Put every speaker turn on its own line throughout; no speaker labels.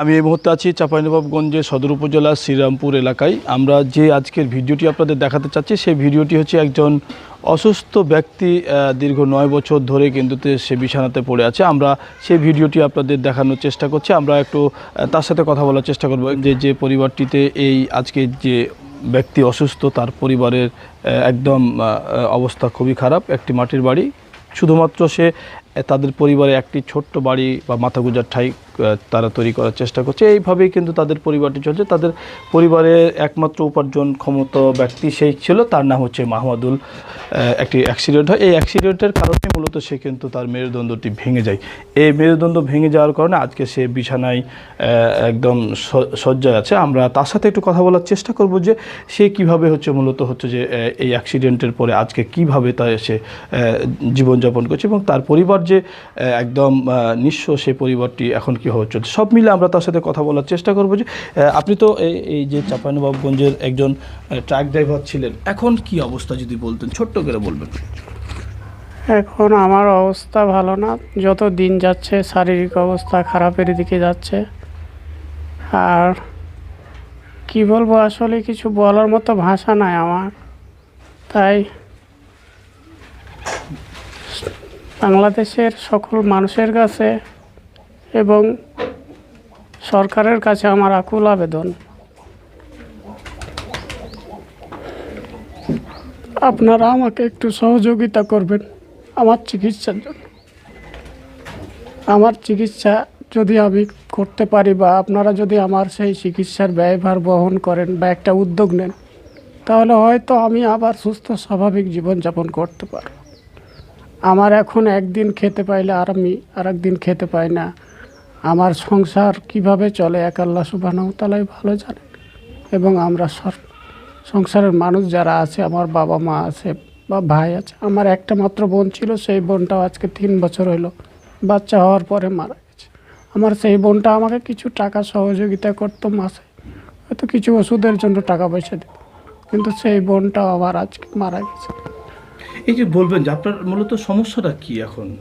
আমি এই মুহূর্তে আছি চাঁপাইনবাবগঞ্জের সদর উপজেলার শ্রীরামপুর এলাকায়। আমরা যে আজকের ভিডিওটি আপনাদের দেখাতে চাচ্ছি, সেই ভিডিওটি হচ্ছে একজন অসুস্থ ব্যক্তি দীর্ঘ নয় বছর ধরে কিন্তু সে বিছানাতে পড়ে আছে। আমরা সেই ভিডিওটি আপনাদের দেখানোর চেষ্টা করছি। আমরা একটু তার সাথে কথা বলার চেষ্টা করব। যে যে পরিবারটিতে এই আজকে যে ব্যক্তি অসুস্থ, তার পরিবারের একদম অবস্থা খুবই খারাপ। একটি মাটির বাড়ি। শুধুমাত্র সে তাদের পরিবারে একটি ছোট্ট বাড়ি বা মাথা গুজার ঠাই তারা তৈরি করার চেষ্টা করছে। এইভাবেই কিন্তু তাদের পরিবারটি চলছে। তাদের পরিবারের একমাত্র উপার্জন ক্ষমত ব্যক্তি সেই ছিল, তার নাম হচ্ছে মাহমুদুল একটি অ্যাক্সিডেন্ট হয়। এই অ্যাক্সিডেন্টের কারণে মূলত সে কিন্তু তার মেরুদণ্ডটি ভেঙে যায়। এই মেরুদণ্ড ভেঙে যাওয়ার কারণে আজকে সে বিছানায় একদম শয্যায় আছে। আমরা তার সাথে একটু কথা বলার চেষ্টা করব যে সে কীভাবে হচ্ছে, মূলত হচ্ছে যে এই অ্যাক্সিডেন্টের পরে আজকে কীভাবে তা সে জীবনযাপন করছে এবং তার পরিবার যে একদম নিঃস্ব সে পরিবারটি এখন কীভাবে চলছে। সব মিলে আমরা তার সাথে কথা বলার চেষ্টা করব যে আপনি তো এই- যে চাঁপাইনবাবগঞ্জের একজন ট্রাক ড্রাইভার ছিলেন। এখন কি অবস্থা যদি বলতেন, ছোট্ট করে বলবেন।
এখন আমার অবস্থা ভালো না। যত দিন যাচ্ছে, শারীরিক অবস্থা খারাপের দিকে যাচ্ছে। আর কি বলব, আসলে কিছু বলার মতো ভাষা নাই আমার। তাই বাংলাদেশের সকল মানুষের কাছে এবং সরকারের কাছে আমার আকুল আবেদন। আপনারা আমাকে একটু সহযোগিতা করবেন আমার চিকিৎসার জন্য। আমার চিকিৎসা যদি আমি করতে পারি বা আপনারা যদি আমার সেই চিকিৎসার ব্যয়ভার বহন করেন বা একটা উদ্যোগ নেন, তাহলে হয়তো আমি আবার সুস্থ, স্বাভাবিক জীবনযাপন করতে পারব। আমার এখন একদিন খেতে পাইলে আর আমি আর একদিন খেতে পাই না। আমার সংসার কীভাবে চলে, এক আল্লাহ সুবাহতালাই ভালো জানে এবং আমরা সর, সংসারের মানুষ যারা আছে, আমার বাবা মা আছে বা ভাই আছে, আমার একটা মাত্র বোন ছিল, সেই বোনটাও আজকে তিন বছর হলো বাচ্চা হওয়ার পরে মারা গেছে। আমার সেই বোনটা আমাকে কিছু টাকা সহযোগিতা করতো মাসে। হয়তো কিছু ওষুধের জন্য টাকা পয়সা দিত। কিন্তু সেই বোনটাও আবার আজকে মারা গেছে।
এই যে বলবেন যে আপনার মূলত সমস্যাটা কি এখন?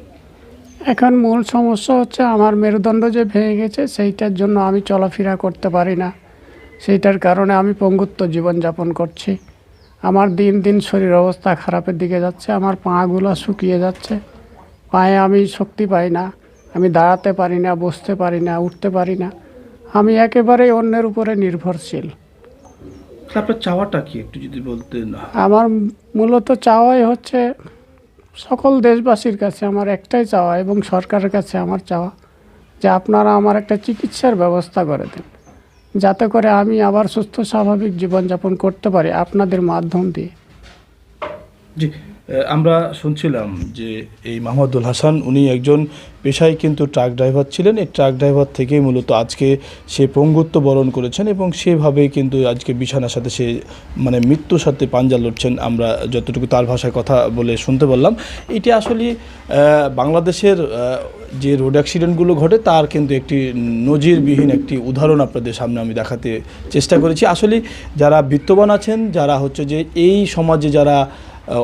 এখন মূল সমস্যা হচ্ছে আমার মেরুদণ্ড যে ভেঙে গেছে, সেইটার জন্য আমি চলাফেরা করতে পারি না। সেইটার কারণে আমি পঙ্গুত্ব জীবনযাপন করছি। আমার দিন দিন শরীর অবস্থা খারাপের দিকে যাচ্ছে, আমার পাগুলো শুকিয়ে যাচ্ছে। পায়ে আমি শক্তি পাই না, আমি দাঁড়াতে পারি না, বসতে পারি না, উঠতে পারি না। আমি একেবারেই অন্যের উপরে নির্ভরশীল।
আপনার চাওয়াটা কি একটু যদি বলতেন?
আমার মূলত চাওয়াই হচ্ছে সকল দেশবাসীর কাছে আমার একটাই চাওয়া এবং সরকারের কাছে আমার চাওয়া যে আপনারা আমার একটা চিকিৎসার ব্যবস্থা করে দেন। যাতে করে আমি আবার সুস্থ স্বাভাবিক জীবনযাপন করতে পারি আপনাদের মাধ্যম দিয়ে।
জি। আমরা শুনছিলাম যে এই মাহমুদুল হাসান, উনি একজন পেশায় কিন্তু ট্রাক ড্রাইভার ছিলেন। এই ট্রাক ড্রাইভার থেকেই মূলত আজকে সে পঙ্গুত্ব বরণ করেছেন এবং সেভাবেই কিন্তু আজকে বিছানার সাথে সে মানে মৃত্যুর সাথে পাঞ্জা লড়ছেন আমরা যতটুকু তার ভাষায় কথা বলে শুনতে বললাম এটি আসলে বাংলাদেশের যে রোড অ্যাক্সিডেন্টগুলো ঘটে তার কিন্তু একটি নজিরবিহীন একটি উদাহরণ আপনাদের সামনে আমি দেখাতে চেষ্টা করেছি। আসলে যারা বিত্তবান আছেন, যারা হচ্ছে যে এই সমাজে যারা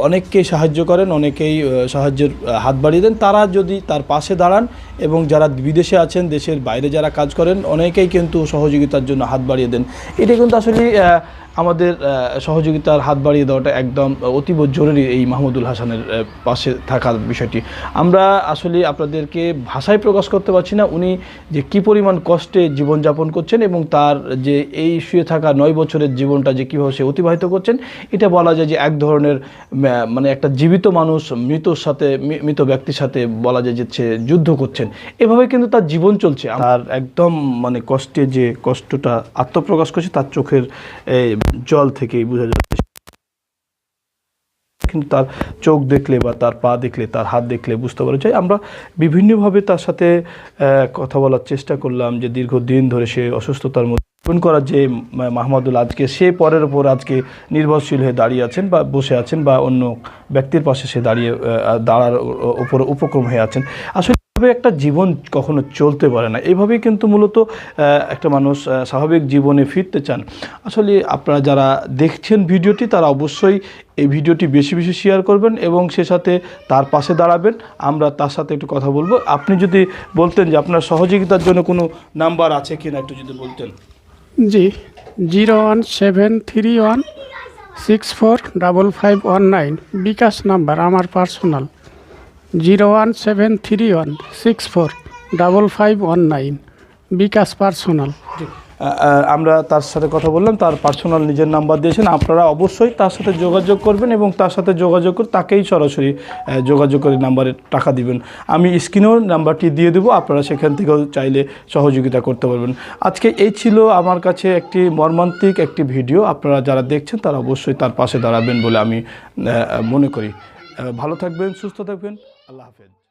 অনেককেই সাহায্য করেন, অনেকেই সাহায্যের হাত বাড়িয়ে দেন। তারা যদি তার পাশে দাঁড়ান এবং যারা বিদেশে আছেন, দেশের বাইরে যারা কাজ করেন, অনেকেই কিন্তু সহযোগিতার জন্য হাত বাড়িয়ে দেন। এটা কিন্তু আসলে আমাদের সহযোগিতার হাত বাড়িয়ে দেওয়াটা একদম অতীব জরুরি এই মাহমুদুল হাসানের পাশে থাকার বিষয়টি। আমরা আসলে আপনাদেরকে ভাষায় প্রকাশ করতে পারছি না, উনি যে কি পরিমাণ কষ্টে জীবনযাপন করছেন এবং তার যে এই শুয়ে থাকা নয় বছরের জীবনটা যে কীভাবে সে অতিবাহিত করছেন, এটা বলা যায় যে এক ধরনের মানে একটা জীবিত মানুষ মৃতর সাথে মৃত ব্যক্তির সাথে বলা যায় যে যুদ্ধ করছেন। এভাবে কিন্তু তার জীবন চলছে। আর একদম মানে কষ্টে যে কষ্টটা আত্মপ্রকাশ করছে, তার চোখের জল থেকেই বোঝা যাচ্ছে। কিন্তু তার চোখ দেখলে বা তার পা দেখলে, তার হাত দেখলে বুঝতে পারা যায়। আমরা বিভিন্নভাবে তার সাথে কথা বলার চেষ্টা করলাম যে দীর্ঘদিন ধরে সে অসুস্থতার মধ্যে জীবন করার যে মাহমুদুল আজকে, সে পরের ওপর আজকে নির্ভরশীল হয়ে দাঁড়িয়ে আছেন বা বসে আছেন বা অন্য ব্যক্তির পাশে সে দাঁড়িয়ে দাঁড়ার উপর উপক্রম হয়ে আছেন। আসলে এভাবে একটা জীবন কখনো চলতে পারে না। এইভাবেই কিন্তু মূলত একটা মানুষ স্বাভাবিক জীবনে ফিরতে চান। আসলে আপনারা যারা দেখছেন ভিডিওটি, তারা অবশ্যই এই ভিডিওটি বেশি বেশি শেয়ার করবেন এবং সে সাথে তার পাশে দাঁড়াবেন। আমরা তার সাথে একটু কথা বলব। আপনি যদি বলতেন যে আপনার সহযোগিতার জন্য কোনো নাম্বার আছে কিনা, একটু যদি বলতেন।
জি, zero one seven three one six four double five one nine. BKash number আমার personal. Zero one seven three one six four double five one nine. BKash personal.
আমরা তার সাথে কথা বললাম, তার পার্সোনাল নিজের নাম্বার দিয়েছেন। আপনারা অবশ্যই তার সাথে যোগাযোগ করবেন এবং তার সাথে যোগাযোগ করে তাকেই সরাসরি যোগাযোগ করে নাম্বারে টাকা দিবেন। আমি স্ক্রিনেও নাম্বারটি দিয়ে দেবো, আপনারা সেখান থেকেও চাইলে সহযোগিতা করতে পারবেন। আজকে এই ছিল আমার কাছে একটি মর্মান্তিক একটি ভিডিও আপনারা যারা দেখছেন, তারা অবশ্যই তার পাশে দাঁড়াবেন বলে আমি মনে করি। ভালো থাকবেন, সুস্থ থাকবেন। আল্লাহ হাফেজ।